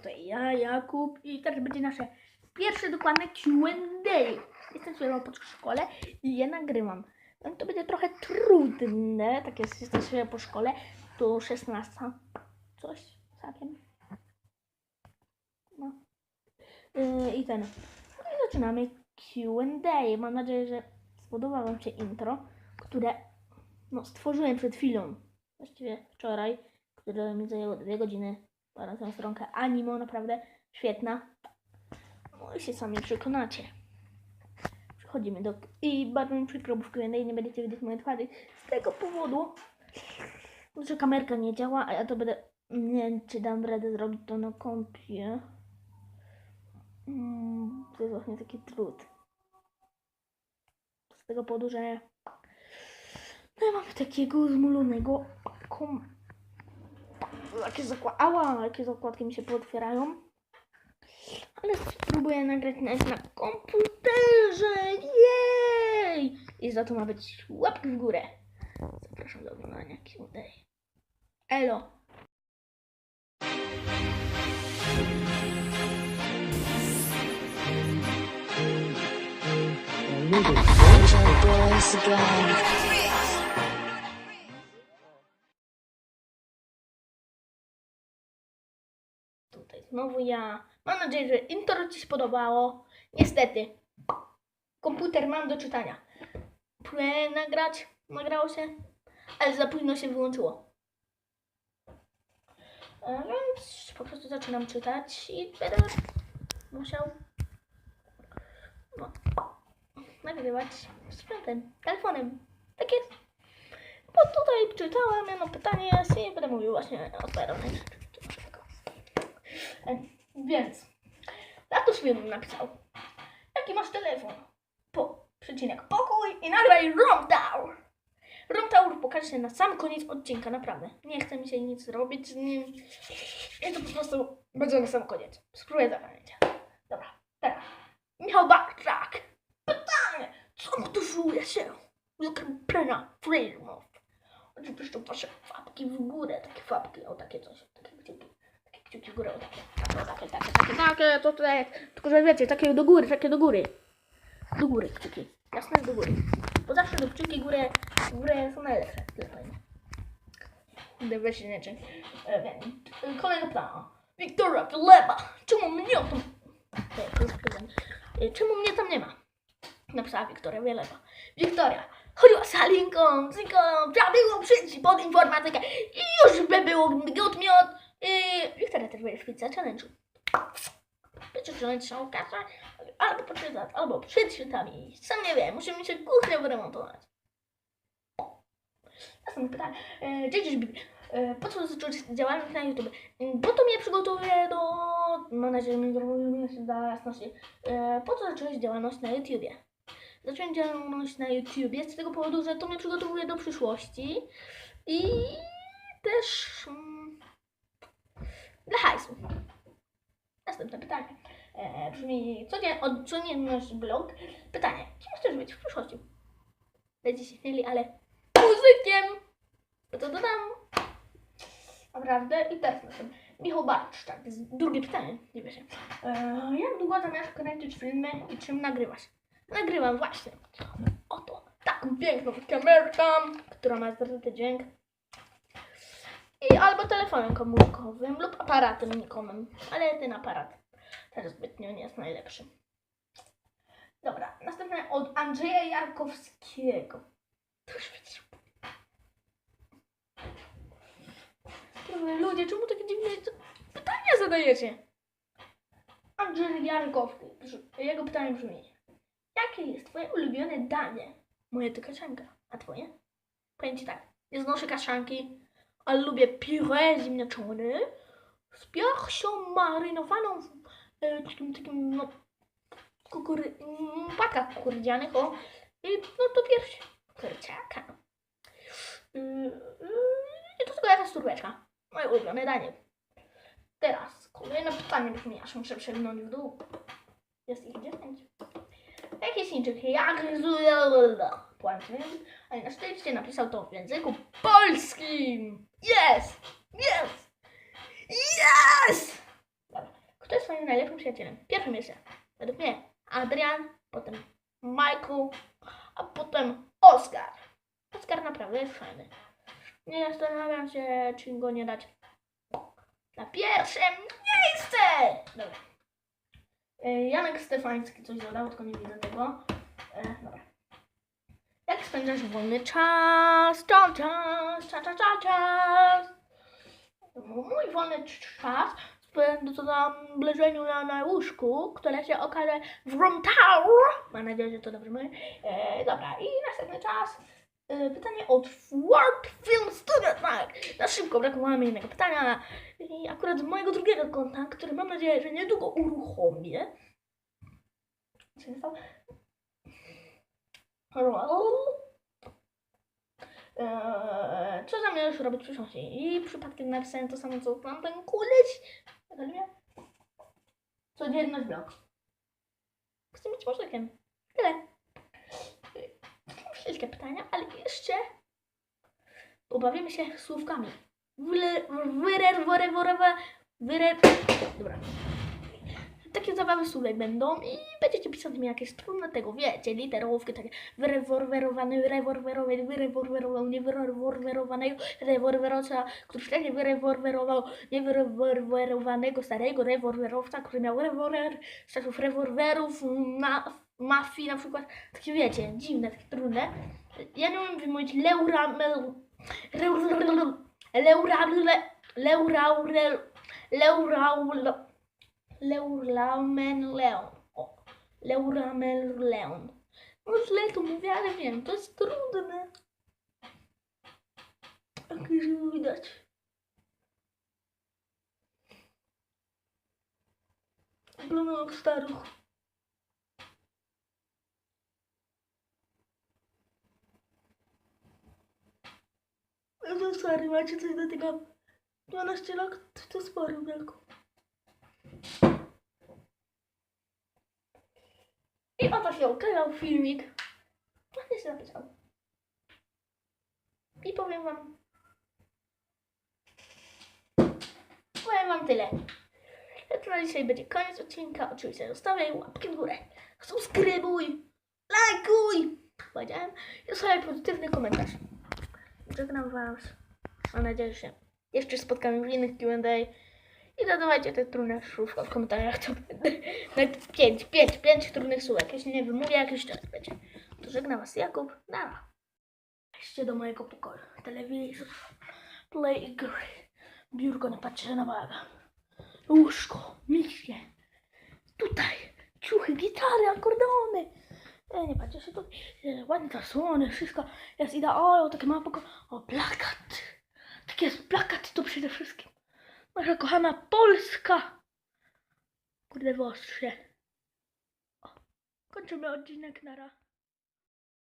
Tutaj ja, Jakub i teraz będzie nasze pierwsze dokładne Q&A. Jestem sobie po szkole i je nagrywam. No to będzie trochę trudne, tak jest, jestem sobie po szkole, to 16, coś całkiem. No. Yy, I ten. No i zaczynamy Q&A. Mam nadzieję, że spodoba Wam się intro, które no, stworzyłem przed chwilą. Właściwie wczoraj, które mi zajęło dwie godziny. Parę tę stronkę animo, naprawdę świetna. No i się sami przekonacie. Przechodzimy do... I bardzo mi przykro, bo w Q&A nie będziecie widzieć mojej twarzy. Z tego powodu, że kamerka nie działa, a ja to będę... Nie wiem, czy dam radę zrobić to na kompie. Mm, to jest właśnie taki trud. Z tego powodu, że no ja mam takiego zmulonego kom... Jakie zakła... Ała, jakie zakładki mi się pootwierają. Ale spróbuję nagrać nawet na komputerze. Jej! I za to ma być łapki w górę. Zapraszam do oglądania Q&A. Elo! boys again. Znowu ja. Mam nadzieję, że intro Ci się spodobało. Niestety, komputer mam do czytania. Próbuję nagrać, nagrało się, ale za późno się wyłączyło. E, Więc po prostu zaczynam czytać i będę musiał no, nagrywać tym telefonem. Tak jest. Bo tutaj czytałem jedno pytanie jest i będę mówił właśnie odpowiadał na nie. Więc Latus film napisał Jaki masz telefon? Po, przecinek pokój i nagraj. Room Tour pokaże się na sam koniec odcinka, naprawdę. Nie chce mi się nic robić. Nie, I to po prostu będzie na sam koniec. Spróbuję zapamiętać. Dobra, teraz. Michał Barczak. Pytanie. Co motywuje się? Jak plena filmów? Oczywiście wasze łapki w górę. Takie łapki, o takie coś. Takie. Kciuki w górę, takie. Takie, takie, takie, takie, to tutaj. Tylko, że wiecie, takie do góry, takie do góry. Do góry kciuki. Jasne, do góry. Bo zawsze do kciuki górę, górę są najlepsze. Tyle fajnie. Kurde, weź się nie. E, Kolejny plan. Wiktoria Wyleba. Czemu mnie o tym... E, Czemu mnie tam nie ma? Napisała Wiktoria Wieleba. Wiktoria, chodziła z Halinką, z Nikolą, trzeba było przyjść pod informatykę i już by było miód, I Wiktoria też będzie w pizza challenge'u. Wiecie, challenge ukazać, albo poczytać, albo przed świętami. Sam nie wiem, musimy się kuchnię wyremontować. Następne pytanie. E, Dziedzisz Bibi. E, po co zacząć działalność na YouTube? E, Bo to mnie przygotowuje do... Mam nadzieję, że mi zrobimy się da jasności. E, Po co zacząłeś działalność na YouTubie? Zacząłem działalność na YouTubie z tego powodu, że to mnie przygotowuje do przyszłości i też mm, dla hajsu. Następne pytanie. E, brzmi, codzien, od, codzienność blog. Pytanie, kim chcesz być w przyszłości? Będziecie śmieli, ale muzykiem! To to dodam. Naprawdę? I teraz następne. Michał Barczak. z- Drugie pytanie. Nie wiecie. E, jak długo zamierzasz kręcić filmy i czym nagrywasz? Nagrywam właśnie. Oto taką piękną kamerkę, która ma zryty dźwięk. Albo telefonem komórkowym lub aparatem nikomym. Ale ten aparat też zbytnio nie jest najlepszy. Dobra, następne od Andrzeja Jarkowskiego. To już. Kurde, Ludzie, czemu takie dziwne pytania zadajecie? Andrzej Jarkowski. Jego pytanie brzmi. Jakie jest twoje ulubione danie? Moje to kaszanka. A twoje? Powiem ci tak. Nie znoszę kaszanki, ale lubię puree ziemniaczone z piersią marynowaną w e, takim, takim no, kukury, mm, płatkach kukurydzianych, o. I no to pierś kurczaka. Yy, yy, do tego jakaś tureczka. Moje ulubione danie. Teraz kolejne pytanie brzmi, aż muszę przegnąć w dół. Jest ich 10. Jakie Chińczyk jak Płacę, ale na szczęście napisał to w języku polskim. Yes! Yes! Yes! Dobra. najlepszym przyjacielem. Pierwsze miejsce. Według mnie Adrian, potem Michael, a potem Oskar. Oskar naprawdę jest fajny. Nie zastanawiam się, czy go nie dać na pierwsze miejsce. Dobra. E, Janek Stefański coś dodał, tylko nie widzę tego. E, dobra. Spędzasz wolny czas? Czas, czas, czas, czas, czas. Mój wolny czas spędzam w leżeniu na, na łóżku, które się okaże w Room Tower. Mam nadzieję, że to dobrze mówię. E, dobra, i następny czas. E, pytanie od World Film Studio. Tak, na szybko, brakowało mi jednego pytania. I akurat z mojego drugiego konta, który mam nadzieję, że niedługo uruchomię. Co się stało? Eee, co zamierzasz robić w przyszłości? I przypadkiem napisałem to samo, co mam ten kulić. Codzienność blog. Chcę być muzykiem. Tyle. Wszystkie pytania, ale jeszcze pobawimy się słówkami. Wyre, wyre, wyre, wyre, wyre, dobra. Takie zabawy słówek będą i będziecie pisać mi jakieś trudne tego, wiecie, literówki takie wyreworwerowany, rewolwerowany, wyreworwerował, niewyreworwerowanego, rewolwerowca, który wcześniej wyreworwerował niewyreworwerowanego starego rewolwerowca, który miał rewolwer z czasów rewolwerów, ma, mafii na przykład, takie wiecie, dziwne, takie trudne. Ja nie umiem wymówić leuramel, leuraule, leuraurel, leuraul, leurlamen leon. O, leuramen leon. No źle to mówię, ale wiem, to jest trudne. Jak już widać. Wyglądam jak staruch. No to sorry, macie coś do tego? 12 lat to sporo wielko. I oto się okazał filmik. Ładnie się napisał. I powiem wam. Powiem wam tyle. To na dzisiaj będzie koniec odcinka. Oczywiście zostawiaj łapkę w górę. Subskrybuj. Lajkuj. Powiedziałem. I zostawiaj pozytywny komentarz. Żegnam was. Mam nadzieję, że się jeszcze spotkamy w innych Q&A. I dodawajcie te trudne słówka w komentarzach, to będę nawet 5, 5, 5 trudnych słówek. Jeśli nie wymówię, jakiś czas będzie. To żegna was Jakub, nara. Weźcie do mojego pokoju. Telewizor, play gry, biurko na patrzę na waga, łóżko, miśnie, tutaj, ciuchy, gitary, akordeony. E, nie patrzcie się tu, e, ładnie zasłony, wszystko jest idealnie, o, takie ma poko... O, plakat. Taki jest plakat to przede wszystkim. Nasza kochana Polska. Kurde, w ostrze. Kończymy odcinek, nara.